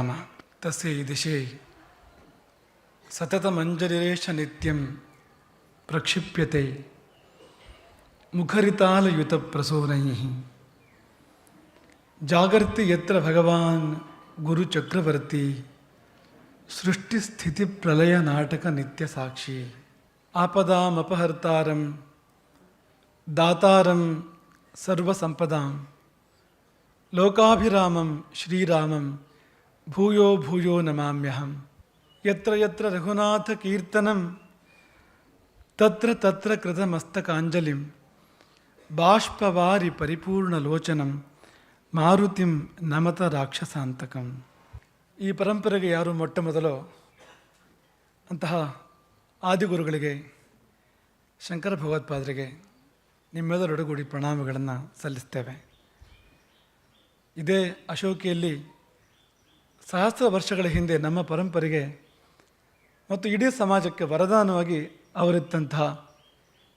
నామ తస్యై దిశే సతతమంజరిరేష నిత్యం ప్రక్షిప్యతే ముఖరితాలయుత ప్రసూనై జాగర్తి ఎత్ర భగవాన్ గురు చక్రవర్తి సృష్టి స్థితి ప్రళయ నాటక నిత్య సాక్షి ఆపదామపహర్తారం దాతారం సర్వసంపదాం. లోకాభిరామం శ్రీరామం ಭೂಯೋ ಭೂಯೋ ನಮಾಮ್ಯಹಂ ಯತ್ರ ಯತ್ರ ರಘುನಾಥ ಕೀರ್ತನಂ ತತ್ರ ತತ್ರ ಕೃತಮಸ್ತಕಾಂಜಲಿಂ ಬಾಷ್ಪವಾರಿ ಪರಿಪೂರ್ಣಲೋಚನಂ ಮಾರುತಿಂ ನಮತ ರಾಕ್ಷಸಾಂತಕಂ ಈ ಪರಂಪರೆಗೆ ಯಾರು ಮೊಟ್ಟ ಮೊದಲೋ? ಅಂತಹ ಆದಿಗುರುಗಳಿಗೆ, ಶಂಕರ ಭಗವತ್ಪಾದರಿಗೆ ನಿಮ್ಮೆಲ್ಲರೊಡಗೂಡಿ ಪ್ರಣಾಮಗಳನ್ನು ಸಲ್ಲಿಸ್ತೇವೆ. ಇದೇ ಅಶೋಕಿಯಲ್ಲಿ ಸಹಸ್ರ ವರ್ಷಗಳ ಹಿಂದೆ ನಮ್ಮ ಪರಂಪರೆಗೆ ಮತ್ತು ಇಡೀ ಸಮಾಜಕ್ಕೆ ವರದಾನವಾಗಿ ಅವರಿದ್ದಂತಹ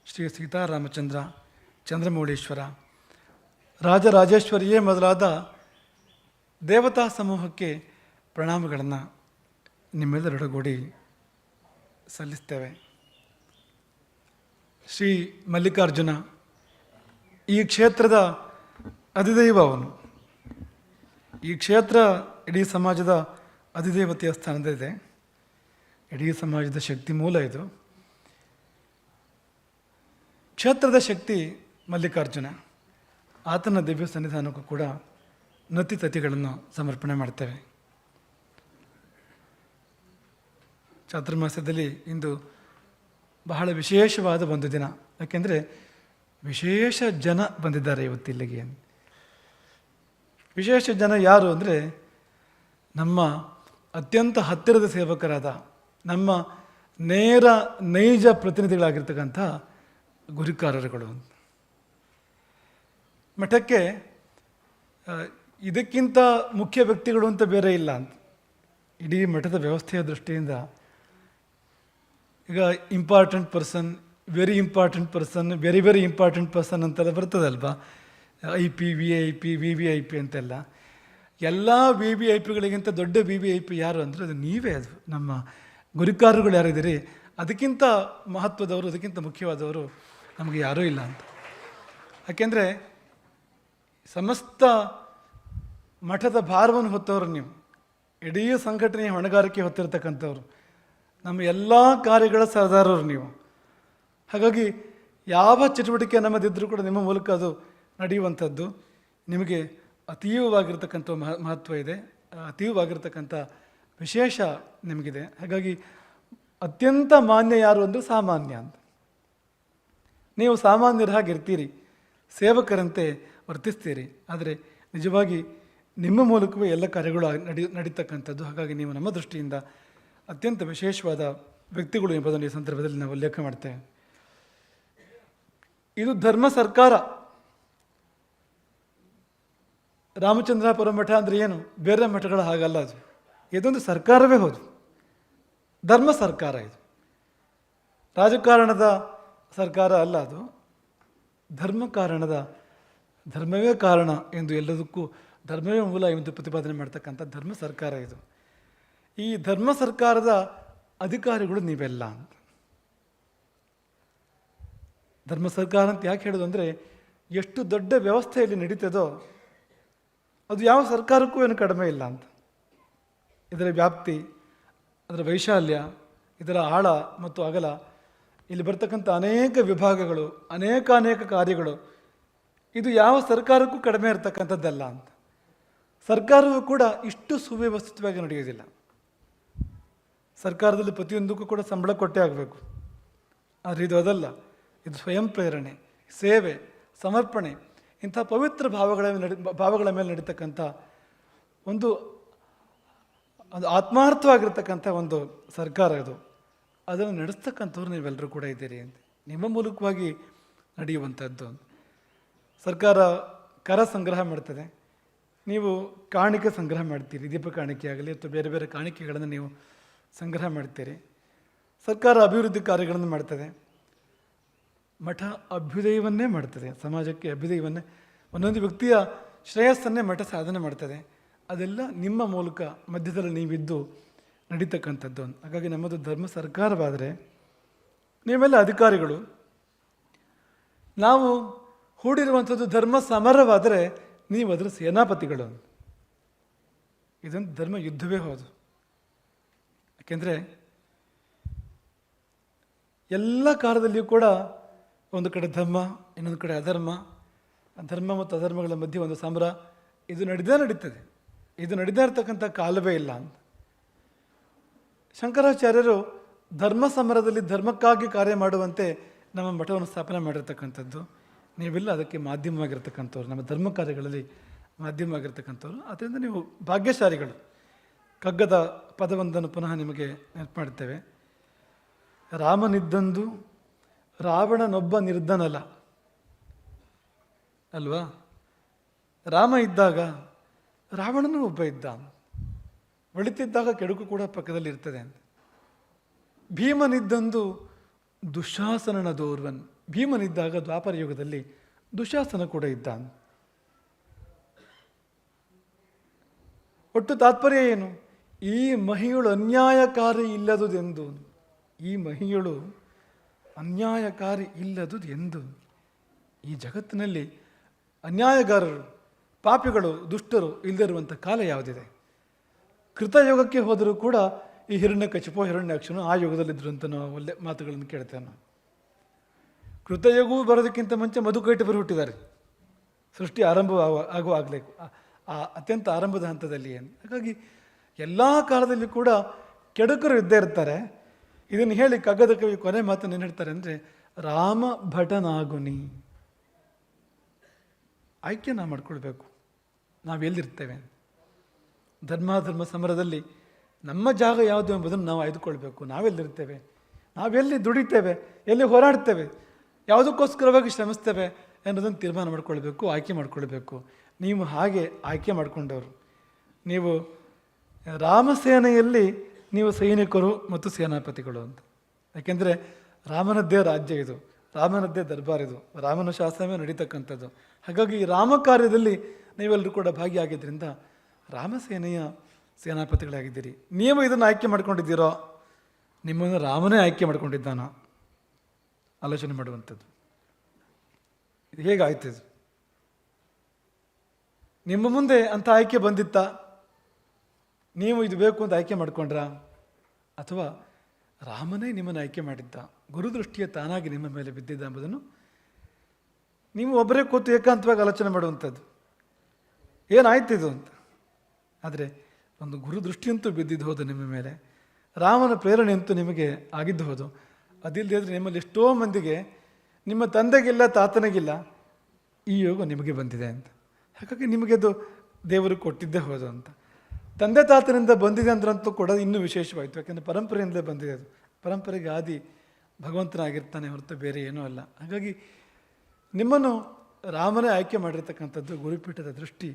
ಶ್ರೀ ಸೀತಾರಾಮಚಂದ್ರ ಚಂದ್ರಮೌಳೀಶ್ವರ, ರಾಜರಾಜೇಶ್ವರಿಯೇ ಮೊದಲಾದ ದೇವತಾ ಸಮೂಹಕ್ಕೆ ಪ್ರಣಾಮಗಳನ್ನು ನಿಮ್ಮೆಲ್ಲರೊಡಗೂಡಿ ಸಲ್ಲಿಸ್ತೇವೆ. ಶ್ರೀ ಮಲ್ಲಿಕಾರ್ಜುನ ಈ ಕ್ಷೇತ್ರದ ಅಧಿದೈವ ಅವನು. ಈ ಕ್ಷೇತ್ರ ಇಡೀ ಸಮಾಜದ ಅಧಿದೇವತೆಯ ಸ್ಥಾನದಲ್ಲಿದೆ. ಇಡೀ ಸಮಾಜದ ಶಕ್ತಿ ಮೂಲ ಇದು. ಕ್ಷೇತ್ರದ ಶಕ್ತಿ ಮಲ್ಲಿಕಾರ್ಜುನ. ಆತನ ದಿವ್ಯ ಸನ್ನಿಧಾನಕ್ಕೂ ಕೂಡ ನತಿ ತತಿಗಳನ್ನು ಸಮರ್ಪಣೆ ಮಾಡ್ತೇವೆ. ಚಾತುರ್ಮಾಸ್ಯದಲ್ಲಿ ಇಂದು ಬಹಳ ವಿಶೇಷವಾದ ಒಂದು ದಿನ. ಯಾಕೆಂದರೆ ವಿಶೇಷ ಜನ ಬಂದಿದ್ದಾರೆ ಇವತ್ತಿಲ್ಲಿಗೆ. ವಿಶೇಷ ಜನ ಯಾರು ಅಂದರೆ ನಮ್ಮ ಅತ್ಯಂತ ಹತ್ತಿರದ ಸೇವಕರಾದ ನಮ್ಮ ನೇರ ನೈಜ ಪ್ರತಿನಿಧಿಗಳಾಗಿರ್ತಕ್ಕಂಥ ಗುರಿಕಾರರುಗಳು. ಮಠಕ್ಕೆ ಇದಕ್ಕಿಂತ ಮುಖ್ಯ ವ್ಯಕ್ತಿಗಳು ಅಂತ ಬೇರೆ ಇಲ್ಲ ಅಂತ. ಇಡೀ ಮಠದ ವ್ಯವಸ್ಥೆಯ ದೃಷ್ಟಿಯಿಂದ ಈಗ important person very important person very very important person ಅಂತೆಲ್ಲ ಬರ್ತದಲ್ವಾ? I P, V I P, V V I P ಅಂತೆಲ್ಲ. ಎಲ್ಲ ವಿ ವಿ ಐ ಪಿಗಳಿಗಿಂತ ದೊಡ್ಡ ವಿ ವಿ ಐ ಪಿ ಯಾರು ಅಂದರೆ ಅದು ನೀವೇ, ಅದು ನಮ್ಮ ಗುರಿಕಾರರುಗಳು ಯಾರಿದ್ದೀರಿ ಅದಕ್ಕಿಂತ ಮಹತ್ವದವರು, ಅದಕ್ಕಿಂತ ಮುಖ್ಯವಾದವರು ನಮಗೆ ಯಾರೂ ಇಲ್ಲ ಅಂತ. ಯಾಕೆಂದರೆ ಸಮಸ್ತ ಮಠದ ಭಾರವನ್ನು ಹೊತ್ತವರು ನೀವು. ಇಡೀ ಸಂಘಟನೆಯ ಹೊಣೆಗಾರಿಕೆ ಹೊತ್ತಿರತಕ್ಕಂಥವ್ರು. ನಮ್ಮ ಎಲ್ಲ ಕಾರ್ಯಗಳ ಸರ್ದಾರರು ನೀವು. ಹಾಗಾಗಿ ಯಾವ ಚಟುವಟಿಕೆ ನಮ್ಮದಿದ್ದರೂ ಕೂಡ ನಿಮ್ಮ ಮೂಲಕ ಅದು ನಡೆಯುವಂಥದ್ದು. ನಿಮಗೆ ಅತೀವವಾಗಿರ್ತಕ್ಕಂಥ ಮಹ, ಮಹತ್ವ ಇದೆ. ಅತೀವವಾಗಿರ್ತಕ್ಕಂಥ ವಿಶೇಷ ನಿಮಗಿದೆ. ಹಾಗಾಗಿ ಅತ್ಯಂತ ಮಾನ್ಯ ಯಾರು ಅಂದರೆ ಸಾಮಾನ್ಯ ಅಂತ. ನೀವು ಸಾಮಾನ್ಯರ ಹಾಗೆ ಇರ್ತೀರಿ, ಸೇವಕರಂತೆ ವರ್ತಿಸ್ತೀರಿ. ಆದರೆ ನಿಜವಾಗಿ ನಿಮ್ಮ ಮೂಲಕವೇ ಎಲ್ಲ ಕಾರ್ಯಗಳು ನಡಿ, ನಡೀತಕ್ಕಂಥದ್ದು. ಹಾಗಾಗಿ ನೀವು ನಮ್ಮ ದೃಷ್ಟಿಯಿಂದ ಅತ್ಯಂತ ವಿಶೇಷವಾದ ವ್ಯಕ್ತಿಗಳು ಎಂಬುದನ್ನು ಈ ಸಂದರ್ಭದಲ್ಲಿ ನಾವು ಉಲ್ಲೇಖ ಮಾಡ್ತೇವೆ. ಇದು ಧರ್ಮ ಸರ್ಕಾರ. ರಾಮಚಂದ್ರಾಪುರ ಮಠ ಅಂದರೆ ಏನು? ಬೇರೆ ಮಠಗಳ ಹಾಗಲ್ಲ ಅದು. ಇದೊಂದು ಸರ್ಕಾರವೇ ಹೌದು. ಧರ್ಮ ಸರ್ಕಾರ ಇದು. ರಾಜಕಾರಣದ ಸರ್ಕಾರ ಅಲ್ಲ ಅದು. ಧರ್ಮ ಕಾರಣದ, ಧರ್ಮವೇ ಕಾರಣ ಎಂದು ಎಲ್ಲದಕ್ಕೂ, ಧರ್ಮವೇ ಮೂಲ ಎಂದು ಪ್ರತಿಪಾದನೆ ಮಾಡ್ತಕ್ಕಂಥ ಧರ್ಮ ಸರ್ಕಾರ ಇದು. ಈ ಧರ್ಮ ಸರ್ಕಾರದ ಅಧಿಕಾರಿಗಳು ನೀವೆಲ್ಲ ಅಂತ. ಧರ್ಮ ಸರ್ಕಾರ ಅಂತ ಯಾಕೆ ಹೇಳೋದು ಅಂದರೆ ಎಷ್ಟು ದೊಡ್ಡ ವ್ಯವಸ್ಥೆಯಲ್ಲಿ ನಡೀತದೋ ಅದು ಯಾವ ಸರ್ಕಾರಕ್ಕೂ ಏನು ಕಡಿಮೆ ಇಲ್ಲ ಅಂತ. ಇದರ ವ್ಯಾಪ್ತಿ, ಅದರ ವೈಶಾಲ್ಯ, ಇದರ ಆಳ ಮತ್ತು ಅಗಲ, ಇಲ್ಲಿ ಬರ್ತಕ್ಕಂಥ ಅನೇಕ ವಿಭಾಗಗಳು ಅನೇಕ ಅನೇಕ ಕಾರ್ಯಗಳು, ಇದು ಯಾವ ಸರ್ಕಾರಕ್ಕೂ ಕಡಿಮೆ ಇರತಕ್ಕಂಥದ್ದಲ್ಲ ಅಂತ. ಸರ್ಕಾರವು ಕೂಡ ಇಷ್ಟು ಸುವ್ಯವಸ್ಥಿತವಾಗಿ ನಡೆಯೋದಿಲ್ಲ ಸರ್ಕಾರದಲ್ಲಿ ಪ್ರತಿಯೊಂದಕ್ಕೂ ಕೂಡ ಸಂಬಳ ಕೊಟ್ಟೇ ಆಗಬೇಕು. ಆದರೆ ಇದು ಅದಲ್ಲ. ಇದು ಸ್ವಯಂ ಪ್ರೇರಣೆ, ಸೇವೆ, ಸಮರ್ಪಣೆ ಇಂಥ ಪವಿತ್ರ ಭಾವಗಳ ನಡಿ, ಭಾವಗಳ ಮೇಲೆ ನಡೀತಕ್ಕಂಥ ಒಂದು ಒಂದು ಆತ್ಮಾರ್ಥವಾಗಿರ್ತಕ್ಕಂಥ ಒಂದು ಸರ್ಕಾರ ಇದು. ಅದನ್ನು ನಡೆಸ್ತಕ್ಕಂಥವ್ರು ನೀವೆಲ್ಲರೂ ಕೂಡ ಇದ್ದೀರಿ ಅಂತ. ನಿಮ್ಮ ಮೂಲಕವಾಗಿ ನಡೆಯುವಂಥದ್ದು. ಸರ್ಕಾರ ಕರ ಸಂಗ್ರಹ ಮಾಡ್ತದೆ. ನೀವು ಕಾಣಿಕೆ ಸಂಗ್ರಹ ಮಾಡ್ತೀರಿ. ದೀಪ ಕಾಣಿಕೆ ಆಗಲಿ ಅಥವಾ ಬೇರೆ ಬೇರೆ ಕಾಣಿಕೆಗಳನ್ನು ನೀವು ಸಂಗ್ರಹ ಮಾಡ್ತೀರಿ. ಸರ್ಕಾರ ಅಭಿವೃದ್ಧಿ ಕಾರ್ಯಗಳನ್ನು ಮಾಡ್ತದೆ. ಮಠ ಅಭ್ಯುದಯವನ್ನೇ ಮಾಡ್ತದೆ. ಸಮಾಜಕ್ಕೆ ಅಭ್ಯುದಯವನ್ನೇ, ಒಂದೊಂದು ವ್ಯಕ್ತಿಯ ಶ್ರೇಯಸ್ಸನ್ನೇ ಮಠ ಸಾಧನೆ ಮಾಡ್ತದೆ. ಅದೆಲ್ಲ ನಿಮ್ಮ ಮೂಲಕ ಮಧ್ಯದಲ್ಲಿ ನೀವಿದ್ದು ನಡೀತಕ್ಕಂಥದ್ದು. ಹಾಗಾಗಿ ನಮ್ಮದು ಧರ್ಮ ಸರ್ಕಾರವಾದರೆ ನೀವೆಲ್ಲ ಅಧಿಕಾರಿಗಳು. ನಾವು ಹೂಡಿರುವಂಥದ್ದು ಧರ್ಮ ಸಮರವಾದರೆ ನೀವು ಅದರ ಸೇನಾಪತಿಗಳು. ಇದೊಂದು ಧರ್ಮ ಯುದ್ಧವೇ ಹೌದು. ಯಾಕೆಂದರೆ ಎಲ್ಲ ಕಾಲದಲ್ಲಿಯೂ ಕೂಡ ಒಂದು ಕಡೆ ಧರ್ಮ, ಇನ್ನೊಂದು ಕಡೆ ಅಧರ್ಮ. ಧರ್ಮ ಮತ್ತು ಅಧರ್ಮಗಳ ಮಧ್ಯೆ ಒಂದು ಸಮರ ಇದು ನಡೆದೇ ನಡೀತದೆ. ಇದು ನಡೀದೇ ಇರತಕ್ಕಂಥ ಕಾಲವೇ ಇಲ್ಲ ಅಂತ. ಶಂಕರಾಚಾರ್ಯರು ಧರ್ಮ ಸಮರದಲ್ಲಿ ಧರ್ಮಕ್ಕಾಗಿ ಕಾರ್ಯ ಮಾಡುವಂತೆ ನಮ್ಮ ಮಠವನ್ನು ಸ್ಥಾಪನೆ ಮಾಡಿರ್ತಕ್ಕಂಥದ್ದು. ನೀವೆಲ್ಲ, ಅದಕ್ಕೆ ಮಾಧ್ಯಮವಾಗಿರ್ತಕ್ಕಂಥವ್ರು. ನಮ್ಮ ಧರ್ಮ ಕಾರ್ಯಗಳಲ್ಲಿ ಮಾಧ್ಯಮವಾಗಿರ್ತಕ್ಕಂಥವ್ರು. ಅದರಿಂದ ನೀವು ಭಾಗ್ಯಶಾಲಿಗಳು. ಕಗ್ಗದ ಪದವೊಂದನ್ನು ಪುನಃ ನಿಮಗೆ ನೆನಪು ಮಾಡುತ್ತೇವೆ ರಾಮನಿದ್ದಂದು ರಾವಣನೊಬ್ಬ ನಿರ್ಧನಲ ಅಲ್ವಾ? ರಾಮ ಇದ್ದಾಗ ರಾವಣನೂ ಒಬ್ಬ ಇದ್ದ. ಒಳಿತಿದ್ದಾಗ ಕೆಡುಕು ಕೂಡ ಪಕ್ಕದಲ್ಲಿ ಇರ್ತದೆ ಅಂತ. ಭೀಮನಿದ್ದಂದು ದುಶಾಸನನದೋರ್ವನ್ ಭೀಮನಿದ್ದಾಗ ದ್ವಾಪರ ಯುಗದಲ್ಲಿ ದುಶಾಸನ ಕೂಡ ಇದ್ದ. ಒಟ್ಟು ತಾತ್ಪರ್ಯ ಏನು? ಈ ಮಹಿಯಳು ಅನ್ಯಾಯಕಾರಿ ಇಲ್ಲದುದೆಂದು. ಈ ಮಹಿಯಳು ಅನ್ಯಾಯಕಾರಿ ಇಲ್ಲದು ಎಂದು ಈ ಜಗತ್ತಿನಲ್ಲಿ ಅನ್ಯಾಯಗಾರರು, ಪಾಪಿಗಳು, ದುಷ್ಟರು ಇಲ್ಲದಿರುವಂಥ ಕಾಲ ಯಾವುದಿದೆ? ಕೃತಯುಗಕ್ಕೆ ಹೋದರೂ ಕೂಡ ಈ ಹಿರಣ್ಯ ಕಚಿಪೋ ಹಿರಣ್ಯಾಕ್ಷನು ಆ ಯುಗದಲ್ಲಿದ್ದರು ಅಂತ ನಾವು ಒಳ್ಳೆ ಮಾತುಗಳನ್ನು ಕೇಳ್ತೇವೆ ನಾವು. ಕೃತಯುಗವೂ ಬರೋದಕ್ಕಿಂತ ಮುಂಚೆ ಮಧುಕೈಟವರು ಹುಟ್ಟಿದ್ದಾರೆ. ಸೃಷ್ಟಿ ಆರಂಭ ಆಗಲೇ ಆ ಅತ್ಯಂತ ಆರಂಭದ ಹಂತದಲ್ಲಿ ಏನು? ಹಾಗಾಗಿ ಎಲ್ಲ ಕಾಲದಲ್ಲಿ ಕೂಡ ಕೆಡುಕರು ಇದ್ದೇ ಇರ್ತಾರೆ. ಇದನ್ನು ಹೇಳಿ ಕಗ್ಗದ ಕವಿ ಕೊನೆ ಮಾತನ್ನು ಏನು ಹೇಳ್ತಾರೆ ಅಂದರೆ, ರಾಮ ಭಟನಾಗುನಿ. ಆಯ್ಕೆ ನಾವು ಮಾಡ್ಕೊಳ್ಬೇಕು ನಾವೆಲ್ಲಿರ್ತೇವೆ ಧರ್ಮ ಸಮರದಲ್ಲಿ ನಮ್ಮ ಜಾಗ ಯಾವುದು ಎಂಬುದನ್ನು ನಾವು ಆಯ್ದುಕೊಳ್ಬೇಕು. ನಾವೆಲ್ಲಿರ್ತೇವೆ ನಾವೆಲ್ಲಿ ದುಡಿತೇವೆ, ಎಲ್ಲಿ ಹೋರಾಡ್ತೇವೆ, ಯಾವುದಕ್ಕೋಸ್ಕರವಾಗಿ ಶ್ರಮಿಸ್ತೇವೆ ಅನ್ನೋದನ್ನು ತೀರ್ಮಾನ ಮಾಡ್ಕೊಳ್ಬೇಕು, ಆಯ್ಕೆ ಮಾಡ್ಕೊಳ್ಬೇಕು. ನೀವು ಹಾಗೆ ಆಯ್ಕೆ ಮಾಡಿಕೊಂಡವರು. ನೀವು ರಾಮಸೇನೆಯಲ್ಲಿ ನೀವು ಸೈನಿಕರು ಮತ್ತು ಸೇನಾಪತಿಗಳು ಅಂತ. ಯಾಕೆಂದರೆ ರಾಮನದ್ದೇ ರಾಜ್ಯ ಇದು, ರಾಮನದ್ದೇ ದರ್ಬಾರ್ ಇದು, ರಾಮನ ಶಾಸನವೇ ನಡೀತಕ್ಕಂಥದ್ದು. ಹಾಗಾಗಿ ಈ ರಾಮ ಕಾರ್ಯದಲ್ಲಿ ನೀವೆಲ್ಲರೂ ಕೂಡ ಭಾಗಿಯಾಗಿದ್ದರಿಂದ ರಾಮಸೇನೆಯ ಸೇನಾಪತಿಗಳಾಗಿದ್ದೀರಿ. ನೀವು ಇದನ್ನು ಆಯ್ಕೆ ಮಾಡ್ಕೊಂಡಿದ್ದೀರೋ? ನಿಮ್ಮನ್ನು ರಾಮನೇ ಆಯ್ಕೆ ಮಾಡ್ಕೊಂಡಿದ್ದಾನೋ? ಆಲೋಚನೆ ಮಾಡುವಂಥದ್ದು. ಇದು ಹೇಗಾಯ್ತು ಇದು? ನಿಮ್ಮ ಮುಂದೆ ಅಂಥ ಆಯ್ಕೆ ಬಂದಿತ್ತ? ನೀವು ಇದು ಬೇಕು ಅಂತ ಆಯ್ಕೆ ಮಾಡ್ಕೊಂಡ್ರಾ? ಅಥವಾ ರಾಮನೇ ನಿಮ್ಮನ್ನು ಆಯ್ಕೆ ಮಾಡಿದ್ದ? ಗುರುದೃಷ್ಟಿಯ ತಾನಾಗಿ ನಿಮ್ಮ ಮೇಲೆ ಬಿದ್ದಿದ್ದ ಎಂಬುದನ್ನು ನೀವು ಒಬ್ಬರೇ ಕೂತು ಏಕಾಂತವಾಗಿ ಆಲೋಚನೆ ಮಾಡುವಂಥದ್ದು. ಏನಾಯ್ತು ಇದು ಅಂತ? ಆದರೆ ಒಂದು ಗುರುದೃಷ್ಟಿಯಂತೂ ಬಿದ್ದಿದ್ದು ಹೋದು ನಿಮ್ಮ ಮೇಲೆ. ರಾಮನ ಪ್ರೇರಣೆ ಅಂತೂ ನಿಮಗೆ ಆಗಿದ್ದು ಹೋದು. ಅದಿಲ್ಲದೆ ಆದರೆ ನಿಮ್ಮಲ್ಲಿ ಎಷ್ಟೋ ಮಂದಿಗೆ ನಿಮ್ಮ ತಂದೆಗಿಲ್ಲ, ತಾತನಿಗಿಲ್ಲ ಈ ಯೋಗ ನಿಮಗೆ ಬಂದಿದೆ ಅಂತ. ಹಾಗಾಗಿ ನಿಮಗೆ ಅದು ದೇವರು ಕೊಟ್ಟಿದ್ದೇ ಹೋದು ಅಂತ. ತಂದೆ ತಾತನಿಂದ ಬಂದಿದೆ ಅಂದ್ರಂತೂ ಕೂಡ ಇನ್ನೂ ವಿಶೇಷವಾಯಿತು. ಯಾಕೆಂದರೆ ಪರಂಪರೆಯಿಂದಲೇ ಬಂದಿದೆ ಅದು. ಪರಂಪರೆಗೆ ಆದಿ ಭಗವಂತನಾಗಿರ್ತಾನೆ ಹೊರತು ಬೇರೆ ಏನೂ ಅಲ್ಲ. ಹಾಗಾಗಿ ನಿಮ್ಮನ್ನು ರಾಮನೇ ಆಯ್ಕೆ ಮಾಡಿರ್ತಕ್ಕಂಥದ್ದು, ಗುರುಪೀಠದ ದೃಷ್ಟಿ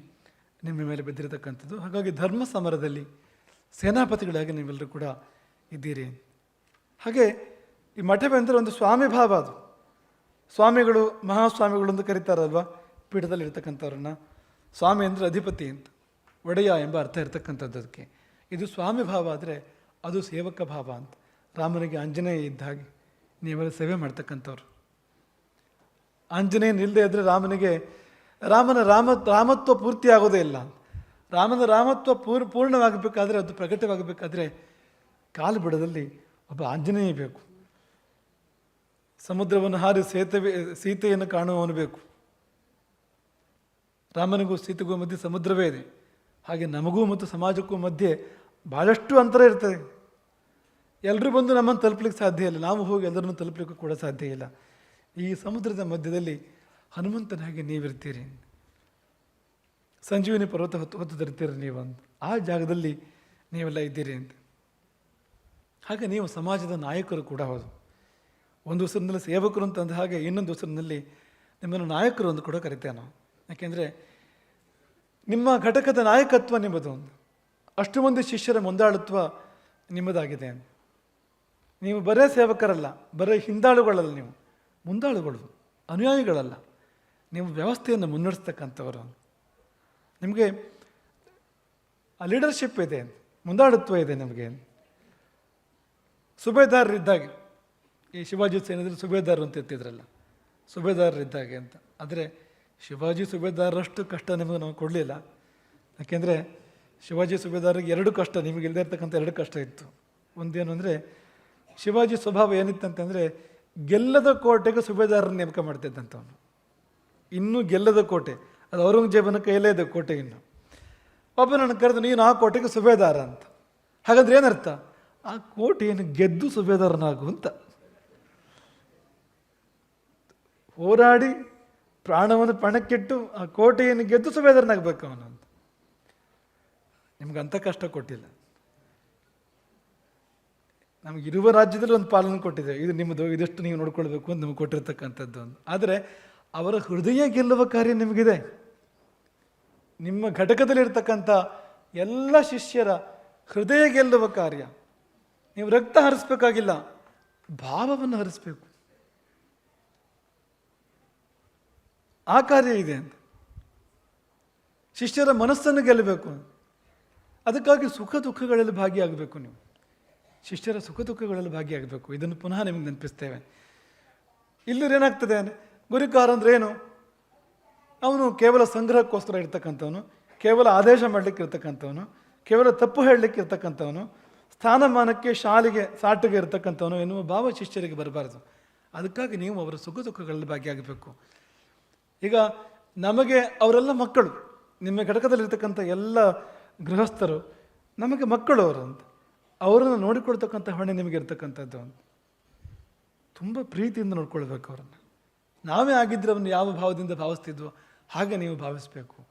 ನಿಮ್ಮ ಮೇಲೆ ಬಿದ್ದಿರತಕ್ಕಂಥದ್ದು ಹಾಗಾಗಿ ಧರ್ಮ ಸಮರದಲ್ಲಿ ಸೇನಾಪತಿಗಳಾಗಿ ನೀವೆಲ್ಲರೂ ಕೂಡ ಇದ್ದೀರಿ. ಹಾಗೆ ಈ ಮಠವೆಂದರೆ ಒಂದು ಸ್ವಾಮಿ ಭಾವ ಅದು. ಸ್ವಾಮಿಗಳು ಮಹಾಸ್ವಾಮಿಗಳು ಅಂತ ಕರೀತಾರಲ್ವ? ಪೀಠದಲ್ಲಿರ್ತಕ್ಕಂಥವ್ರನ್ನ. ಸ್ವಾಮಿ ಅಂದರೆ ಅಧಿಪತಿ ಅಂತ. ಒಡೆಯ ಎಂಬ ಅರ್ಥ ಇರತಕ್ಕಂಥದ್ದು ಅದಕ್ಕೆ. ಇದು ಸ್ವಾಮಿ ಭಾವ ಆದರೆ ಅದು ಸೇವಕ ಭಾವ ಅಂತ. ರಾಮನಿಗೆ ಆಂಜನೇಯ ಇದ್ದಾಗಿ ನೀವೆಲ್ಲ ಸೇವೆ ಮಾಡ್ತಕ್ಕಂಥವ್ರು. ಆಂಜನೇಯನ ಇಲ್ಲದೆ ಇದ್ದರೆ ರಾಮನಿಗೆ ರಾಮನ ರಾಮ ರಾಮತ್ವ ಪೂರ್ತಿ ಆಗೋದೇ ಇಲ್ಲ. ರಾಮನ ರಾಮತ್ವ ಪೂರ್ ಪೂರ್ಣವಾಗಬೇಕಾದ್ರೆ ಅದು ಪ್ರಕಟವಾಗಬೇಕಾದ್ರೆ ಕಾಲು ಬಿಡದಲ್ಲಿ ಒಬ್ಬ ಆಂಜನೇಯ ಬೇಕು. ಸಮುದ್ರವನ್ನು ಹಾರಿ ಸೇತುವೆ, ಸೀತೆಯನ್ನು ಕಾಣುವವನು ಬೇಕು. ರಾಮನಿಗೂ ಸೀತೆಗೂ ಮಧ್ಯೆ ಸಮುದ್ರವೇ ಇದೆ. ಹಾಗೆ ನಮಗೂ ಮತ್ತು ಸಮಾಜಕ್ಕೂ ಮಧ್ಯೆ ಭಾಳಷ್ಟು ಅಂತರ ಇರ್ತದೆ. ಎಲ್ಲರೂ ಬಂದು ನಮ್ಮನ್ನು ತಲುಪಲಿಕ್ಕೆ ಸಾಧ್ಯ ಇಲ್ಲ. ನಾವು ಹೋಗಿ ಎಲ್ಲರನ್ನು ತಲುಪಲಿಕ್ಕೂ ಕೂಡ ಸಾಧ್ಯ ಇಲ್ಲ. ಈ ಸಮುದ್ರದ ಮಧ್ಯದಲ್ಲಿ ಹನುಮಂತನ ಹಾಗೆ ನೀವಿರ್ತೀರಿ. ಸಂಜೀವಿನಿ ಪರ್ವತ ಹೊತ್ತು ಹೊತ್ತು ತರ್ತೀರಿ ನೀವು ಅಂತ. ಆ ಜಾಗದಲ್ಲಿ ನೀವೆಲ್ಲ ಇದ್ದೀರಿ ಅಂತ. ಹಾಗೆ ನೀವು ಸಮಾಜದ ನಾಯಕರು ಕೂಡ ಹೌದು. ಒಂದು ಹೆಸರಿನಲ್ಲಿ ಸೇವಕರು ಅಂತಂದ ಹಾಗೆ ಇನ್ನೊಂದು ಹೆಸರಿನಲ್ಲಿ ನಿಮ್ಮನ್ನು ನಾಯಕರು ಅಂತ ಕೂಡ ಕರಿತೇವೆ ನಾವು. ಯಾಕೆಂದರೆ ನಿಮ್ಮ ಘಟಕದ ನಾಯಕತ್ವ ನಿಮ್ಮದು ಅಷ್ಟು ಮಂದಿ ಶಿಷ್ಯರ ಮುಂದಾಳತ್ವ ನಿಮ್ಮದಾಗಿದೆ ನೀವು ಬರೇ ಸೇವಕರಲ್ಲ, ಬರೇ ಹಿಂದಾಳುಗಳಲ್ಲ ನೀವು. ಮುಂದಾಳುಗಳು, ಅನುಯಾಯಿಗಳಲ್ಲ. ನೀವು ವ್ಯವಸ್ಥೆಯನ್ನು ಮುನ್ನಡೆಸ್ತಕ್ಕಂಥವರು. ನಿಮಗೆ ಆ ಲೀಡರ್ಶಿಪ್ ಇದೆ, ಮುಂದಾಳುತ್ವ ಇದೆ ನಿಮಗೆ. ಸುಬೇದಾರರಿದ್ದಾಗೆ, ಈ ಶಿವಾಜಿ ಸೇನಿದ್ರೆ ಸುಬೇದಾರರು ಅಂತ ಎತ್ತಿದ್ರಲ್ಲ, ಸುಬೇದಾರರಿದ್ದಾಗೆ ಅಂತ. ಆದರೆ ಶಿವಾಜಿ ಸುಬೇದಾರರಷ್ಟು ಕಷ್ಟ ನಿಮಗೆ ನಾವು ಕೊಡಲಿಲ್ಲ. ಯಾಕೆಂದರೆ ಶಿವಾಜಿ ಸುಬೇದಾರಿಗೆ ಎರಡು ಕಷ್ಟ, ನಿಮಗೆ ಇಲ್ಲದೆ ಇರ್ತಕ್ಕಂಥ ಎರಡು ಕಷ್ಟ ಇತ್ತು. ಒಂದೇನು ಅಂದರೆ, ಶಿವಾಜಿ ಸ್ವಭಾವ ಏನಿತ್ತಂತಂದರೆ ಗೆಲ್ಲದ ಕೋಟೆಗೆ ಸುಬೇದಾರರನ್ನ ನೇಮಕ ಮಾಡ್ತಿದ್ದಂಥವನು ಇನ್ನೂ ಗೆಲ್ಲದ ಕೋಟೆ, ಅದು ಔರಂಗಜೇಬನ ಕೈಯಲ್ಲೇ ಇದೆ ಕೋಟೆ ಇನ್ನು. ಒಬ್ಬ ನನ್ನ ಕರೆದು, ನೀನು ಆ ಕೋಟೆಗೆ ಸುಬೇದಾರ ಅಂತ. ಹಾಗಾದ್ರೆ ಏನರ್ಥ? ಆ ಕೋಟೆಯನ್ನು ಗೆದ್ದು ಸುಬೇದಾರನಾಗು ಅಂತ. ಹೋರಾಡಿ ಪ್ರಾಣವನ್ನು ಪಣಕ್ಕಿಟ್ಟು ಆ ಕೋಟೆಯನ್ನು ಗೆದ್ದು ಸುಬೇದರನಾಗಬೇಕು ಅವನು ಅಂತ. ಕಷ್ಟ ಕೊಟ್ಟಿಲ್ಲ. ನಮಗೆ ಇರುವ ರಾಜ್ಯದಲ್ಲಿ ಒಂದು ಪಾಲನೆ ಕೊಟ್ಟಿದೆ. ಇದು ನಿಮ್ಮದು, ಇದಷ್ಟು ನೀವು ನೋಡ್ಕೊಳ್ಬೇಕು ಅಂತ ನಮಗೆ ಕೊಟ್ಟಿರ್ತಕ್ಕಂಥದ್ದು ಒಂದು ಆದರೆ ಅವರ ಹೃದಯ ಗೆಲ್ಲುವ ಕಾರ್ಯ ನಿಮಗಿದೆ. ನಿಮ್ಮ ಘಟಕದಲ್ಲಿರ್ತಕ್ಕಂಥ ಎಲ್ಲ ಶಿಷ್ಯರ ಹೃದಯ ಗೆಲ್ಲುವ ಕಾರ್ಯ. ನೀವು ರಕ್ತ ಹರಿಸ್ಬೇಕಾಗಿಲ್ಲ, ಭಾವವನ್ನು ಹರಿಸ್ಬೇಕು. ಆ ಕಾರ್ಯ ಇದೆ ಅಂತ. ಶಿಷ್ಯರ ಮನಸ್ಸನ್ನು ಗೆಲ್ಲಬೇಕು ಅದಕ್ಕಾಗಿ ಸುಖ ದುಃಖಗಳಲ್ಲಿ ಭಾಗಿಯಾಗಬೇಕು ನೀವು. ಶಿಷ್ಯರ ಸುಖ ದುಃಖಗಳಲ್ಲಿ ಭಾಗಿಯಾಗಬೇಕು. ಇದನ್ನು ಪುನಃ ನಿಮಗೆ ನೆನಪಿಸ್ತೇವೆ. ಇಲ್ಲರೇನಾಗ್ತದೆ ಗುರಿಕಾರ ಅಂದ್ರೆ ಏನು? ಅವನು ಕೇವಲ ಸಂಗ್ರಹಕ್ಕೋಸ್ಕರ ಇರ್ತಕ್ಕಂಥವನು, ಕೇವಲ ಆದೇಶ ಮಾಡಲಿಕ್ಕೆ ಇರ್ತಕ್ಕಂಥವನು, ಕೇವಲ ತಪ್ಪು ಹೇಳಲಿಕ್ಕೆ ಇರ್ತಕ್ಕಂಥವನು, ಸ್ಥಾನಮಾನಕ್ಕೆ ಶಾಲೆಗೆ, ಸಾಟಿಗೆ ಇರ್ತಕ್ಕಂಥವನು ಎನ್ನುವ ಭಾವ ಶಿಷ್ಯರಿಗೆ ಬರಬಾರದು. ಅದಕ್ಕಾಗಿ ನೀವು ಅವರ ಸುಖ ದುಃಖಗಳಲ್ಲಿ ಭಾಗಿಯಾಗಬೇಕು. ಈಗ ನಮಗೆ ಅವರೆಲ್ಲ ಮಕ್ಕಳು, ನಿಮ್ಮ ಘಟಕದಲ್ಲಿರ್ತಕ್ಕಂಥ ಎಲ್ಲ ಗೃಹಸ್ಥರು, ನಮಗೆ ಮಕ್ಕಳು ಅವರು ಅಂತ. ಅವರನ್ನು ನೋಡಿಕೊಳ್ತಕ್ಕಂಥ ಹೊಣೆ ನಿಮಗೆ ಇರ್ತಕ್ಕಂಥದ್ದು ಅಂತ. ತುಂಬ ಪ್ರೀತಿಯಿಂದ ನೋಡ್ಕೊಳ್ಬೇಕು ಅವರನ್ನು. ನಾವೇ ಆಗಿದ್ದರೆ ಅವನು ಯಾವ ಭಾವದಿಂದ ಭಾವಿಸ್ತಿದ್ವೋ ಹಾಗೆ ನೀವು ಭಾವಿಸಬೇಕು.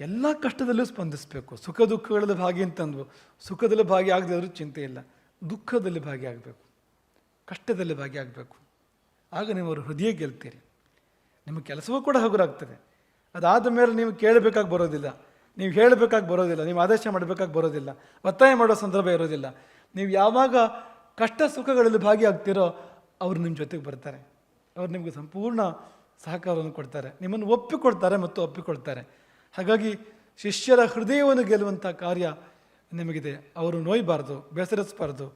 ಎಲ್ಲ ಕಷ್ಟದಲ್ಲೂ ಸ್ಪಂದಿಸಬೇಕು. ಸುಖ ದುಃಖಗಳಲ್ಲಿ ಭಾಗಿ ಅಂತಂದ್ವು. ಸುಖದಲ್ಲಿ ಭಾಗಿ ಆಗದಿದ್ರೂ ಚಿಂತೆ ಇಲ್ಲ. ದುಃಖದಲ್ಲಿ ಭಾಗಿಯಾಗಬೇಕು ಕಷ್ಟದಲ್ಲಿ ಭಾಗಿಯಾಗಬೇಕು ಆಗ ನೀವು ಅವ್ರ ಹೃದಯ ಗೆಲ್ತೀರಿ. ನಿಮ್ಮ ಕೆಲಸವೂ ಕೂಡ ಹಗುರಾಗ್ತದೆ. ಅದಾದ ಮೇಲೆ ನೀವು ಕೇಳಬೇಕಾಗಿ ಬರೋದಿಲ್ಲ. ನೀವು ಹೇಳಬೇಕಾಗಿ ಬರೋದಿಲ್ಲ. ನೀವು ಆದೇಶ ಮಾಡಬೇಕಾಗಿ ಬರೋದಿಲ್ಲ. ಒತ್ತಾಯ ಮಾಡೋ ಸಂದರ್ಭ ಇರೋದಿಲ್ಲ. ನೀವು ಯಾವಾಗ ಕಷ್ಟ ಸುಖಗಳಲ್ಲಿ ಭಾಗಿಯಾಗ್ತೀರೋ ಅವರು ನಿಮ್ಮ ಜೊತೆಗೆ ಬರ್ತಾರೆ. ಅವ್ರು ನಿಮಗೆ ಸಂಪೂರ್ಣ ಸಹಕಾರವನ್ನು ಕೊಡ್ತಾರೆ. ನಿಮ್ಮನ್ನು ಒಪ್ಪಿಕೊಡ್ತಾರೆ ಮತ್ತು ಒಪ್ಪಿಕೊಳ್ತಾರೆ. ಹಾಗಾಗಿ ಶಿಷ್ಯರ ಹೃದಯವನ್ನು ಗೆಲ್ಲುವಂಥ ಕಾರ್ಯ ನಿಮಗಿದೆ. ಅವರು ನೋಯ್ಬಾರ್ದು, ಬೇಸರಿಸಬಾರ್ದು.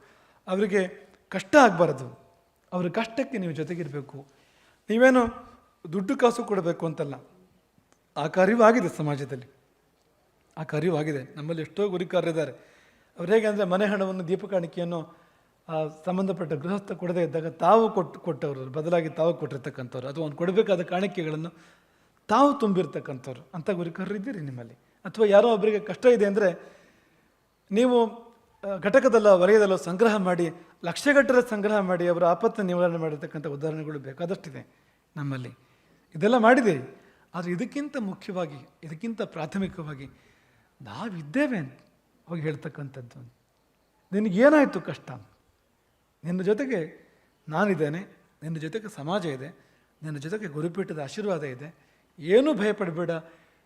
ಅವರಿಗೆ ಕಷ್ಟ ಆಗಬಾರ್ದು. ಅವರ ಕಷ್ಟಕ್ಕೆ ನೀವು ಜೊತೆಗಿರಬೇಕು. ನೀವೇನು ದುಡ್ಡು ಕಾಸು ಕೊಡಬೇಕು ಅಂತಲ್ಲ. ಆ ಕಾರ್ಯವೂ ಆಗಿದೆ ಸಮಾಜದಲ್ಲಿ. ಆ ಕಾರ್ಯವೂ ಆಗಿದೆ ನಮ್ಮಲ್ಲಿ ಎಷ್ಟೋ ಗುರಿಕಾರರಿದ್ದಾರೆ. ಅವ್ರು ಹೇಗೆ ಅಂದರೆ ಮನೆ ಹಣವನ್ನು ದೀಪ ಕಾಣಿಕೆಯನ್ನು ಸಂಬಂಧಪಟ್ಟ ಗೃಹಸ್ಥ ಕೊಡದೇ ಇದ್ದಾಗ ತಾವು ಕೊಟ್ಟು ಕೊಟ್ಟವರು, ಬದಲಾಗಿ ತಾವು ಕೊಟ್ಟಿರ್ತಕ್ಕಂಥವ್ರು. ಅಥವಾ ಅವ್ನು ಕೊಡಬೇಕಾದ ಕಾಣಿಕೆಗಳನ್ನು ತಾವು ತುಂಬಿರ್ತಕ್ಕಂಥವ್ರು. ಅಂಥ ಗುರಿಕಾರರು ಇದ್ದೀರಿ ನಿಮ್ಮಲ್ಲಿ. ಅಥವಾ ಯಾರೋ ಒಬ್ಬರಿಗೆ ಕಷ್ಟ ಇದೆ ಅಂದರೆ ನೀವು ಘಟಕದಲ್ಲೋ, ವಲಯದಲ್ಲೋ ಸಂಗ್ರಹ ಮಾಡಿ ಲಕ್ಷಗಟ್ಟರ ಸಂಗ್ರಹ ಮಾಡಿ, ಅವರ ಆಪತ್ತು ನಿವಾರಣೆ ಮಾಡಿರ್ತಕ್ಕಂಥ ಉದಾಹರಣೆಗಳು ಬೇಕಾದಷ್ಟಿದೆ ನಮ್ಮಲ್ಲಿ. ಇದೆಲ್ಲ ಮಾಡಿದೆ. ಆದರೆ ಇದಕ್ಕಿಂತ ಮುಖ್ಯವಾಗಿ, ಇದಕ್ಕಿಂತ ಪ್ರಾಥಮಿಕವಾಗಿ ನಾವಿದ್ದೇವೆ ಅಂತ ಹೋಗಿ ಹೇಳ್ತಕ್ಕಂಥದ್ದು. ನಿನಗೇನಾಯಿತು ಕಷ್ಟ? ನಿನ್ನ ಜೊತೆಗೆ ನಾನಿದ್ದೇನೆ, ನಿನ್ನ ಜೊತೆಗೆ ಸಮಾಜ ಇದೆ, ನಿನ್ನ ಜೊತೆಗೆ ಗುರುಪೀಠದ ಆಶೀರ್ವಾದ ಇದೆ. ಏನೂ ಭಯಪಡಬೇಡ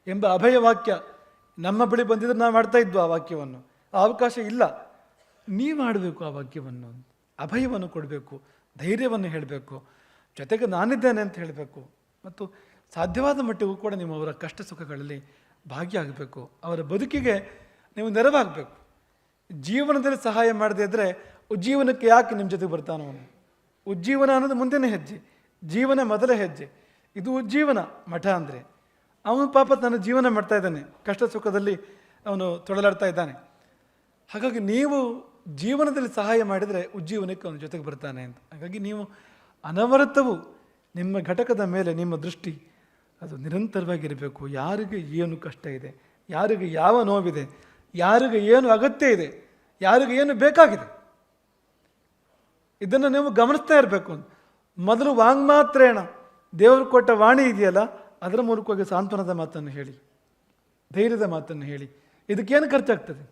ಎಂಬ ಅಭಯ ವಾಕ್ಯ ನಮ್ಮ ಬಳಿ ಬಂದಿದ್ರೆ ನಾವು ಮಾಡ್ತಾ ಇದ್ವು ಆ ವಾಕ್ಯವನ್ನು. ಆ ಅವಕಾಶ ಇಲ್ಲ. ನೀ ಮಾಡಬೇಕು ಆ ವಾಕ್ಯವನ್ನು. ಅಭಯವನ್ನು ಕೊಡಬೇಕು, ಧೈರ್ಯವನ್ನು ಹೇಳಬೇಕು. ಜೊತೆಗೆ ನಾನಿದ್ದೇನೆ ಅಂತ ಹೇಳಬೇಕು. ಮತ್ತು ಸಾಧ್ಯವಾದ ಮಟ್ಟಿಗೂ ಕೂಡ ನೀವು ಅವರ ಕಷ್ಟ ಸುಖಗಳಲ್ಲಿ ಭಾಗಿಯಾಗಬೇಕು. ಅವರ ಬದುಕಿಗೆ ನೀವು ನೆರವಾಗಬೇಕು. ಜೀವನದಲ್ಲಿ ಸಹಾಯ ಮಾಡದೇ ಇದ್ದರೆ ಉಜ್ಜೀವನಕ್ಕೆ ಯಾಕೆ ನಿಮ್ಮ ಜೊತೆಗೆ ಬರ್ತಾನೋ ಅವನು? ಉಜ್ಜೀವನ ಅನ್ನೋದು ಮುಂದಿನ ಹೆಜ್ಜೆ. ಜೀವನ ಮೊದಲ ಹೆಜ್ಜೆ. ಇದು ಉಜ್ಜೀವನ ಮಠ ಅಂದರೆ. ಅವನು ಪಾಪ ತನ್ನ ಜೀವನ ಮಾಡ್ತಾ ಇದ್ದಾನೆ. ಕಷ್ಟ ಸುಖದಲ್ಲಿ ಅವನು ತೊಡಲಾಡ್ತಾ ಇದ್ದಾನೆ. ಹಾಗಾಗಿ ನೀವು ಜೀವನದಲ್ಲಿ ಸಹಾಯ ಮಾಡಿದರೆ ಉಜ್ಜೀವನಕ್ಕೆ ಅವನ ಜೊತೆಗೆ ಬರ್ತಾನೆ ಅಂತ. ಹಾಗಾಗಿ ನೀವು ಅನವರತವು ನಿಮ್ಮ ಘಟಕದ ಮೇಲೆ ನಿಮ್ಮ ದೃಷ್ಟಿ ಅದು ನಿರಂತರವಾಗಿರಬೇಕು. ಯಾರಿಗೆ ಏನು ಕಷ್ಟ ಇದೆ, ಯಾರಿಗೆ ಯಾವ ನೋವಿದೆ, ಯಾರಿಗೆ ಏನು ಅಗತ್ಯ ಇದೆ, ಯಾರಿಗೆ ಏನು ಬೇಕಾಗಿದೆ. ಇದನ್ನು ನೀವು ಗಮನಿಸ್ತಾ ಇರಬೇಕು. ಮೊದಲು ವಾಂಗ್ಮಾತ್ರೇಣ, ದೇವರು ಕೊಟ್ಟ ವಾಣಿ ಇದೆಯಲ್ಲ, ಅದರ ಮೂಲಕವಾಗಿ ಸಾಂತ್ವನದ ಮಾತನ್ನು ಹೇಳಿ, ಧೈರ್ಯದ ಮಾತನ್ನು ಹೇಳಿ. ಇದಕ್ಕೇನು ಖರ್ಚಾಗ್ತದೆ?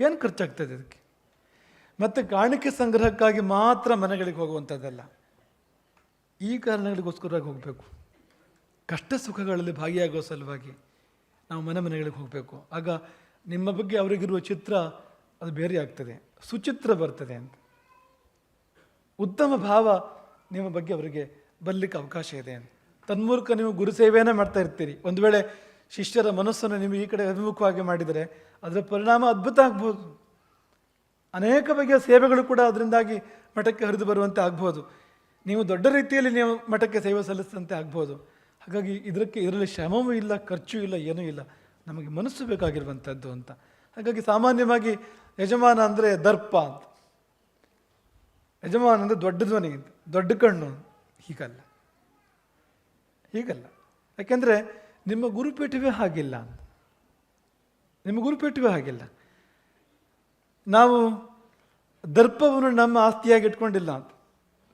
ಏನು ಖರ್ಚಾಗ್ತದೆ ಇದಕ್ಕೆ? ಮತ್ತು ಕಾಣಿಕೆ ಸಂಗ್ರಹಕ್ಕಾಗಿ ಮಾತ್ರ ಮನೆಗಳಿಗೆ ಹೋಗುವಂಥದ್ದಲ್ಲ. ಈ ಕಾರಣಗಳಿಗೋಸ್ಕರವಾಗಿ ಹೋಗಬೇಕು. ಕಷ್ಟ ಸುಖಗಳಲ್ಲಿ ಭಾಗಿಯಾಗುವ ಸಲುವಾಗಿ ನಾವು ಮನೆ ಮನೆಗಳಿಗೆ ಹೋಗಬೇಕು. ಆಗ ನಿಮ್ಮ ಬಗ್ಗೆ ಅವರಿಗಿರುವ ಚಿತ್ರ ಅದು ಬೇರೆ ಆಗ್ತದೆ. ಸುಚಿತ್ರ ಬರ್ತದೆ ಅಂತ. ಉತ್ತಮ ಭಾವ ನಿಮ್ಮ ಬಗ್ಗೆ ಅವರಿಗೆ ಬರಲಿಕ್ಕೆ ಅವಕಾಶ ಇದೆ ಅಂತ. ತನ್ಮೂಲಕ ನೀವು ಗುರು ಸೇವೆಯನ್ನೇ ಮಾಡ್ತಾ ಇರ್ತೀರಿ. ಒಂದು ವೇಳೆ ಶಿಷ್ಯರ ಮನಸ್ಸನ್ನು ನೀವು ಈ ಕಡೆ ಅಭಿಮುಖವಾಗಿ ಮಾಡಿದರೆ ಅದರ ಪರಿಣಾಮ ಅದ್ಭುತ ಆಗ್ಬೋದು. ಅನೇಕ ಬಗೆಯ ಸೇವೆಗಳು ಕೂಡ ಅದರಿಂದಾಗಿ ಮಠಕ್ಕೆ ಹರಿದು ಬರುವಂತೆ ಆಗ್ಬೋದು. ನೀವು ದೊಡ್ಡ ರೀತಿಯಲ್ಲಿ ನೀವು ಮಠಕ್ಕೆ ಸೇವೆ ಸಲ್ಲಿಸಿದಂತೆ ಆಗ್ಬೋದು. ಹಾಗಾಗಿ ಇದಕ್ಕೆ ಇದರಲ್ಲಿ ಶ್ರಮವೂ ಇಲ್ಲ, ಖರ್ಚು ಇಲ್ಲ, ಏನೂ ಇಲ್ಲ. ನಮಗೆ ಮನಸ್ಸು ಬೇಕಾಗಿರುವಂಥದ್ದು ಅಂತ. ಹಾಗಾಗಿ ಸಾಮಾನ್ಯವಾಗಿ ಯಜಮಾನ ಅಂದರೆ ದರ್ಪ ಅಂತ. ಯಜಮಾನ ಅಂದರೆ ದೊಡ್ಡ ಧ್ವನಿ ಅಂತ. ದೊಡ್ಡ ಕಣ್ಣು ಹೀಗಲ್ಲ. ಹೀಗಲ್ಲ. ಯಾಕೆಂದರೆ ನಿಮ್ಮ ಗುರುಪೀಠವೇ ಹಾಗಿಲ್ಲ ನಿಮ್ಮ ಗುರುಪೀಠವೇ ಹಾಗಿಲ್ಲ. ನಾವು ದರ್ಪವನ್ನು ನಮ್ಮ ಆಸ್ತಿಯಾಗಿ ಇಟ್ಕೊಂಡಿಲ್ಲ ಅಂತ.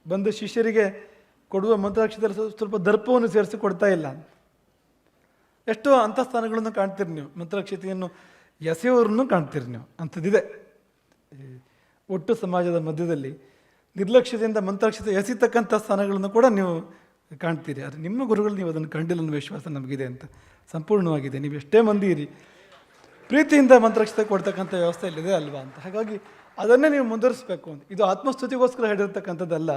ಬಂದು ಶಿಷ್ಯರಿಗೆ ಕೊಡುವ ಮಂತ್ರಾಕ್ಷರ ಸ್ವಲ್ಪ- ದರ್ಪವನ್ನು ಸೇರಿಸಿ ಕೊಡ್ತಾ ಇಲ್ಲ ಅಂತ. ಎಷ್ಟೋ ಕಾಣ್ತೀರಿ ನೀವು. ಮಂತ್ರಾಕ್ಷತೆಯನ್ನು ಎಸೆಯೋರನ್ನು ಕಾಣ್ತೀರಿ ನೀವು. ಅಂಥದ್ದಿದೆ. ಒಟ್ಟು ಸಮಾಜದ ಮಧ್ಯದಲ್ಲಿ ನಿರ್ಲಕ್ಷ್ಯದಿಂದ ಮಂತ್ರಾಕ್ಷತೆ ಎಸಿತಕ್ಕಂಥ ಸ್ಥಾನಗಳನ್ನು ಕೂಡ ನೀವು ಕಾಣ್ತೀರಿ. ಆದರೆ ನಿಮ್ಮ ಗುರುಗಳು ನೀವು ಅದನ್ನು ಕಂಡಿಲ್ಲ ಅನ್ನೋ ವಿಶ್ವಾಸ ನಮಗಿದೆ ಅಂತ. ಸಂಪೂರ್ಣವಾಗಿದೆ. ನೀವು ಎಷ್ಟೇ ಮಂದಿ ಇರಿ ಪ್ರೀತಿಯಿಂದ ಮಂತ್ರಕ್ಷತೆ ಕೊಡ್ತಕ್ಕಂಥ ವ್ಯವಸ್ಥೆ ಇಲ್ಲಿದೆ ಅಲ್ವಾ ಅಂತ. ಹಾಗಾಗಿ ಅದನ್ನೇ ನೀವು ಮುಂದುವರಿಸಬೇಕು ಅಂತ. ಇದು ಆತ್ಮಸ್ತುತಿಗೋಸ್ಕರ ಹೇಳಿರ್ತಕ್ಕಂಥದ್ದಲ್ಲ.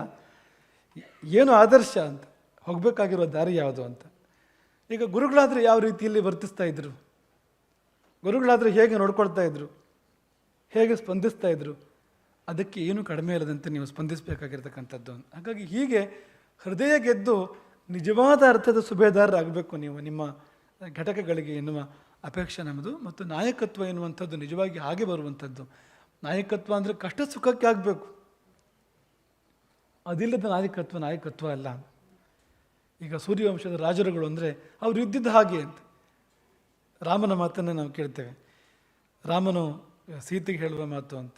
ಏನು ಆದರ್ಶ ಅಂತ? ಹೋಗಬೇಕಾಗಿರೋ ದಾರಿ ಯಾವುದು ಅಂತ? ಈಗ ಗುರುಗಳಾದರೆ ಯಾವ ರೀತಿಯಲ್ಲಿ ವರ್ತಿಸ್ತಾ ಇದ್ರು? ಗುರುಗಳಾದರೆ ಹೇಗೆ ನೋಡ್ಕೊಳ್ತಾ ಇದ್ರು? ಹೇಗೆ ಸ್ಪಂದಿಸ್ತಾ ಇದ್ರು? ಅದಕ್ಕೆ ಏನು ಕಡಿಮೆ ಇಲ್ಲದಂತೆ ನೀವು ಸ್ಪಂದಿಸಬೇಕಾಗಿರ್ತಕ್ಕಂಥದ್ದು ಹಾಗಾಗಿ ಹೀಗೆ ಹೃದಯ ಗೆದ್ದು ನಿಜವಾದ ಅರ್ಥದ ಸುಬೇದಾರರಾಗಬೇಕು ನೀವು ನಿಮ್ಮ ಘಟಕಗಳಿಗೆ ಎನ್ನುವ ಅಪೇಕ್ಷೆ ನಮ್ಮದು ಮತ್ತು ನಾಯಕತ್ವ ಎನ್ನುವಂಥದ್ದು ನಿಜವಾಗಿ ಹಾಗೆ ಬರುವಂಥದ್ದು. ನಾಯಕತ್ವ ಅಂದರೆ ಕಷ್ಟ ಸುಖಕ್ಕೆ ಆಗಬೇಕು. ಅದಿಲ್ಲದ ನಾಯಕತ್ವ ನಾಯಕತ್ವ ಅಲ್ಲ. ಈಗ ಸೂರ್ಯವಂಶದ ರಾಜರುಗಳು ಅಂದರೆ ಅವರು ಇದ್ದಿದ್ದ ಹಾಗೆ ಅಂತ. ರಾಮನ ಮಾತನ್ನು ನಾವು ಕೇಳ್ತೇವೆ. ರಾಮನು ಸೀತೆಗೆ ಹೇಳುವ ಮಾತು ಅಂತ.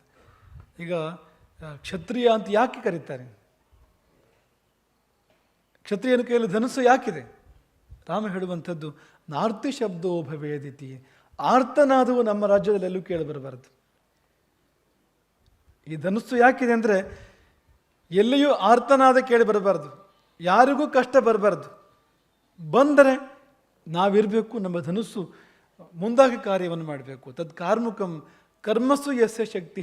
ಈಗ ಕ್ಷತ್ರಿಯ ಅಂತ ಯಾಕೆ ಕರೀತಾರೆ? ಕ್ಷತ್ರಿಯನ ಕೈಯಲ್ಲಿ ಧನಸ್ಸು ಯಾಕಿದೆ? ರಾಮ ಹೇಳುವಂಥದ್ದು ನಾರ್ತಿ ಶಬ್ದೋ ಭವೇದಿತಿ. ಆರ್ತನಾದವು ನಮ್ಮ ರಾಜ್ಯದಲ್ಲಿ ಎಲ್ಲೂ ಕೇಳಿಬರಬಾರದು ಈ ಧನುಸ್ಸು ಯಾಕಿದೆ ಅಂದರೆ ಎಲ್ಲಿಯೂ ಆರ್ತನಾದ ಕೇಳಿ ಬರಬಾರ್ದು. ಯಾರಿಗೂ ಕಷ್ಟ ಬರಬಾರ್ದು. ಬಂದರೆ ನಾವಿರಬೇಕು, ನಮ್ಮ ಧನುಸ್ಸು ಮುಂದಾಗಿ ಕಾರ್ಯವನ್ನು ಮಾಡಬೇಕು. ತದ್ ಕಾರ್ಮುಕಂ ಕರ್ಮಸ್ಸು ಯಸ್ಯ ಶಕ್ತಿ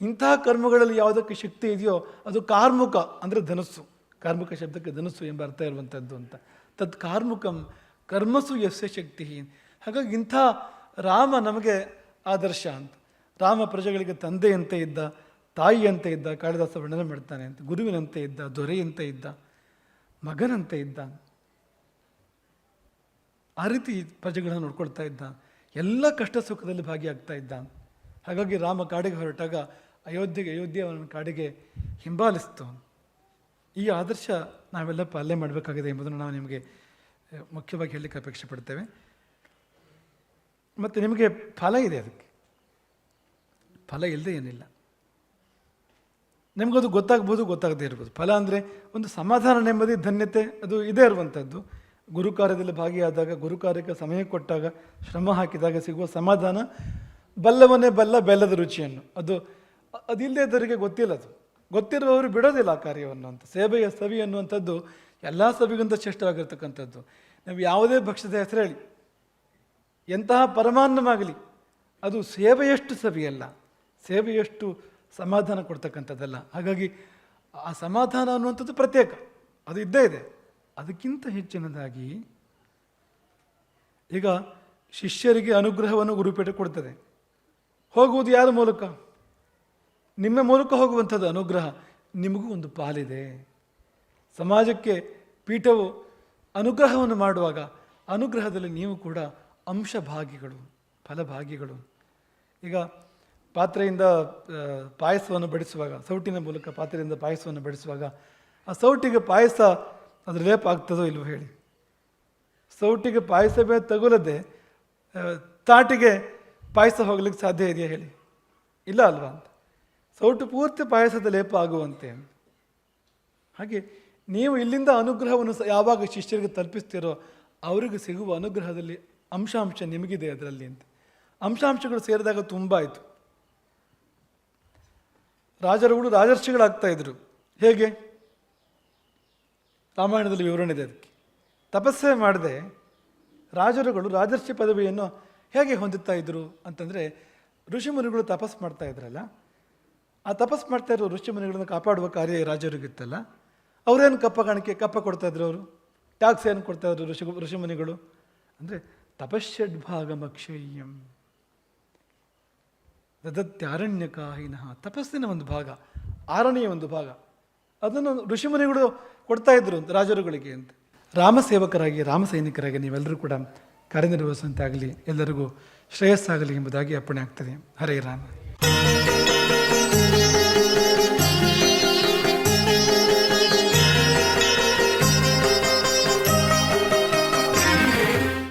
ಇಂತಹ ಕರ್ಮಗಳಲ್ಲಿ ಯಾವುದಕ್ಕೆ ಶಕ್ತಿ ಇದೆಯೋ ಅದು ಕಾರ್ಮುಕ ಅಂದರೆ ಧನುಸ್ಸು. ಕಾರ್ಮುಕ ಶಬ್ದಕ್ಕೆ ಧನುಸ್ಸು ಎಂಬ ಅರ್ಥ ಇರುವಂಥದ್ದು ಅಂತ. ತದ್ ಕಾರ್ಮುಕಂ ಕರ್ಮಸು ಯಸ್ಯ ಶಕ್ತಿ ಹಾಗಾಗಿ ಇಂಥ ರಾಮ ನಮಗೆ ಆದರ್ಶ ಅಂತ. ರಾಮ ಪ್ರಜೆಗಳಿಗೆ ತಂದೆಯಂತೆ ಇದ್ದ, ತಾಯಿಯಂತೆ ಇದ್ದ, ಕಾಳಿದಾಸ ವರ್ಣನೆ ಮಾಡ್ತಾನೆ ಅಂತ, ಗುರುವಿನಂತೆ ಇದ್ದ, ದೊರೆಯಂತೆ ಇದ್ದ, ಮಗನಂತೆ ಇದ್ದ. ಆ ರೀತಿ ಪ್ರಜೆಗಳನ್ನು ನೋಡ್ಕೊಳ್ತಾ ಇದ್ದ. ಎಲ್ಲ ಕಷ್ಟ ಸುಖದಲ್ಲಿ ಭಾಗಿಯಾಗ್ತಾ ಇದ್ದ. ಹಾಗಾಗಿ ರಾಮ ಕಾಡಿಗೆ ಹೊರಟಾಗ ಅಯೋಧ್ಯೆಗೆ, ಅಯೋಧ್ಯೆ ಅವನ ಕಾಡಿಗೆ ಹಿಂಬಾಲಿಸ್ತು. ಈ ಆದರ್ಶ ನಾವೆಲ್ಲ ಪಾಲನೆ ಮಾಡಬೇಕಾಗಿದೆ ಎಂಬುದನ್ನು ನಾವು ನಿಮಗೆ ಮುಖ್ಯವಾಗಿ ಹೇಳಲಿಕ್ಕೆ ಅಪೇಕ್ಷೆ ಪಡ್ತೇವೆ ಮತ್ತು ನಿಮಗೆ ಫಲ ಇದೆ ಅದಕ್ಕೆ? ಫಲ ಇಲ್ಲದೆ ಏನಿಲ್ಲ. ನಿಮಗದು ಗೊತ್ತಾಗ್ಬೋದು, ಗೊತ್ತಾಗದೇ ಇರ್ಬೋದು. ಫಲ ಅಂದರೆ ಒಂದು ಸಮಾಧಾನ, ನೆಮ್ಮದಿ, ಧನ್ಯತೆ, ಅದು ಇದೇ ಇರುವಂಥದ್ದು ಗುರು ಕಾರ್ಯದಲ್ಲಿ ಭಾಗಿಯಾದಾಗ, ಗುರು ಕಾರ್ಯಕ್ಕೆ ಸಮಯ ಕೊಟ್ಟಾಗ, ಶ್ರಮ ಹಾಕಿದಾಗ ಸಿಗುವ ಸಮಾಧಾನ ಬಲ್ಲವನ್ನೇ ಬಲ್ಲ ಬೆಲ್ಲದ ರುಚಿಯನ್ನು. ಅದು ಅದಿಲ್ಲದೆ ಇದ್ದವರಿಗೆ ಗೊತ್ತಿಲ್ಲ ಅದು. ಗೊತ್ತಿರುವವರು ಬಿಡೋದಿಲ್ಲ ಆ ಕಾರ್ಯವನ್ನು ಅಂತ, ಸೇವೆಯ ಸವಿ ಅನ್ನುವಂಥದ್ದು ಎಲ್ಲ ಸಭೆಗಿಂತ ಶ್ರೇಷ್ಠವಾಗಿರ್ತಕ್ಕಂಥದ್ದು ನಾವು ಯಾವುದೇ ಭಕ್ಷ್ಯದ ಹೆಸರು ಹೇಳಿ, ಎಂತಹ ಪರಮಾನ್ನವಾಗಲಿ, ಅದು ಸೇವೆಯಷ್ಟು ಸಭೆಯಲ್ಲ ಸೇವೆಯಷ್ಟು ಸಮಾಧಾನ ಕೊಡ್ತಕ್ಕಂಥದ್ದಲ್ಲ. ಹಾಗಾಗಿ ಆ ಸಮಾಧಾನ ಅನ್ನುವಂಥದ್ದು ಪ್ರತ್ಯೇಕ. ಅದು ಇದ್ದೇ ಇದೆ. ಅದಕ್ಕಿಂತ ಹೆಚ್ಚಿನದಾಗಿ ಈಗ ಶಿಷ್ಯರಿಗೆ ಅನುಗ್ರಹವನ್ನು ಗುರುಪೀಠ ಕೊಡ್ತದೆ. ಹೋಗುವುದು ಯಾರ ಮೂಲಕ? ನಿಮ್ಮ ಮೂಲಕ ಹೋಗುವಂಥದ್ದು ಅನುಗ್ರಹ. ನಿಮಗೂ ಒಂದು ಪಾಲಿದೆ. ಸಮಾಜಕ್ಕೆ ಪೀಠವು ಅನುಗ್ರಹವನ್ನು ಮಾಡುವಾಗ ಅನುಗ್ರಹದಲ್ಲಿ ನೀವು ಕೂಡ ಅಂಶಭಾಗಿಗಳು, ಫಲಭಾಗಿಗಳು. ಈಗ ಪಾತ್ರೆಯಿಂದ ಪಾಯಸವನ್ನು ಬಡಿಸುವಾಗ, ಸೌಟಿನ ಮೂಲಕ ಪಾತ್ರೆಯಿಂದ ಪಾಯಸವನ್ನು ಬಡಿಸುವಾಗ, ಆ ಸೌಟಿಗೆ ಪಾಯಸ ಅದ್ರ ಲೇಪ ಆಗ್ತದೋ ಇಲ್ವೋ ಹೇಳಿ. ಸೌಟಿಗೆ ಪಾಯಸವೇ ತಗುಲದೆ ತಾಟಿಗೆ ಪಾಯಸ ಹೋಗ್ಲಿಕ್ಕೆ ಸಾಧ್ಯ ಇದೆಯಾ ಹೇಳಿ. ಇಲ್ಲ ಅಲ್ವಾ ಸೌಟು ಪೂರ್ತಿ ಪಾಯಸದ ಲೇಪ ಆಗುವಂತೆ. ಹಾಗೆ ನೀವು ಇಲ್ಲಿಂದ ಅನುಗ್ರಹವನ್ನು ಯಾವಾಗ ಶಿಷ್ಯರಿಗೆ ತಲುಪಿಸ್ತೀರೋ ಅವರಿಗೆ ಸಿಗುವ ಅನುಗ್ರಹದಲ್ಲಿ ಅಂಶಾಂಶ ನಿಮಗಿದೆ ಅದರಲ್ಲಿ ಅಂತ. ಅಂಶಾಂಶಗಳು ಸೇರಿದಾಗ ತುಂಬ ಆಯಿತು. ರಾಜರುಗಳು ರಾಜರ್ಷಿಗಳಾಗ್ತಾ ಇದ್ರು. ಹೇಗೆ? ರಾಮಾಯಣದಲ್ಲಿ ವಿವರಣೆ ಇದೆ ಅದಕ್ಕೆ. ತಪಸ್ಸೆ ಮಾಡದೆ ರಾಜರುಗಳು ರಾಜರ್ಷಿ ಪದವಿಯನ್ನು ಹೇಗೆ ಹೊಂದುತ್ತಾ ಇದ್ರು ಅಂತಂದರೆ ಋಷಿಮುನಿಗಳು ತಪಸ್ಸು ಮಾಡ್ತಾ ಇದ್ರಲ್ಲ, ಆ ತಪಸ್ಸು ಮಾಡ್ತಾ ಇರೋ ಋಷಿಮುನಿಗಳನ್ನು ಕಾಪಾಡುವ ಕಾರ್ಯ ರಾಜರಿಗಿತ್ತಲ್ಲ. ಅವರೇನು ಕಪ್ಪ ಕಾಣಿಕೆ, ಕಪ್ಪ ಕೊಡ್ತಾಯಿದ್ರು ಅವರು? ಟ್ಯಾಕ್ಸ್ ಏನು ಕೊಡ್ತಾ ಇದ್ರು ಋಷಿ, ಋಷಿಮುನಿಗಳು? ಅಂದರೆ ತಪಶ್ಷಡ್ಭಾಗಮಕ್ಷಯ್ಯಂ ದದತ್ಯಾರಣ್ಯಕಾಹಿನಃ ತಪಸ್ಸಿನ ಒಂದು ಭಾಗ, ಆರನೆಯ ಒಂದು ಭಾಗ. ಅದನ್ನು ಋಷಿಮುನಿಗಳು ಕೊಡ್ತಾ ಇದ್ರು ಅಂತ, ರಾಜರುಗಳಿಗೆ ಅಂತ. ರಾಮಸೇವಕರಾಗಿ ರಾಮ ಸೈನಿಕರಾಗಿ ನೀವೆಲ್ಲರೂ ಕೂಡ ಕಾರ್ಯನಿರ್ವಹಿಸುವಂತಾಗಲಿ, ಎಲ್ಲರಿಗೂ ಶ್ರೇಯಸ್ಸಾಗಲಿ ಎಂಬುದಾಗಿ ಅರ್ಪಣೆ ಆಗ್ತದೆ. ಹರೇ ರಾಮ.